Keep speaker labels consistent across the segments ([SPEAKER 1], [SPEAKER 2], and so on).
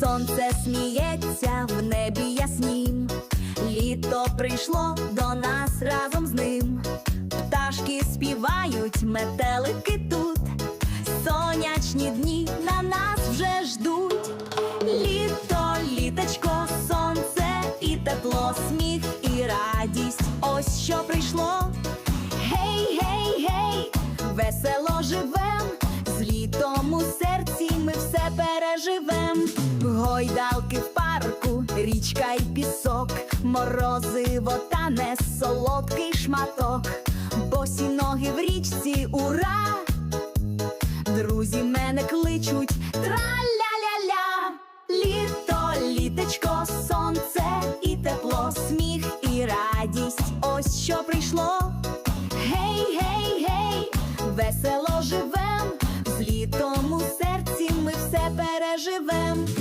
[SPEAKER 1] сонце сміється в небі яснім. Літо прийшло до нас разом з ним. Пташки співають, метелики тут. Сонячні дні на нас вже ждуть. Літо, літочко, сонце і тепло, сміх і радість. Ось що прийшло. Гей, гей, гей, весело живем, з літом у серці ми все переживем. Гойдалки в парку, річка й пісок, морозиво тане солодкий шматок, босі ноги в річці, ура! Друзі мене кличуть траля-ля-ля Літо, літечко, сонце і тепло, сміх і радість. Ось що прийшло. Гей, гей, гей, весело живем, з літом у серці ми все переживем.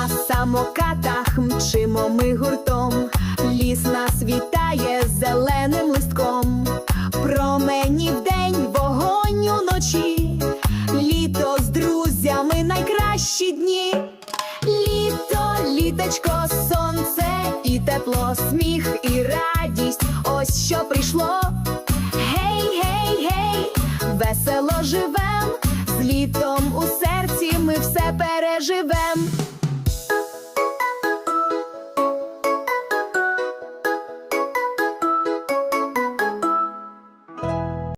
[SPEAKER 1] На самокатах мчимо ми гуртом, ліс нас вітає зеленим листком, промені вдень, вогонь уночі, літо з друзями найкращі дні. Літо, літочко, сонце і тепло, сміх і радість. Ось що прийшло. Гей, гей, гей, весело живем, з літом у серці ми все переживем.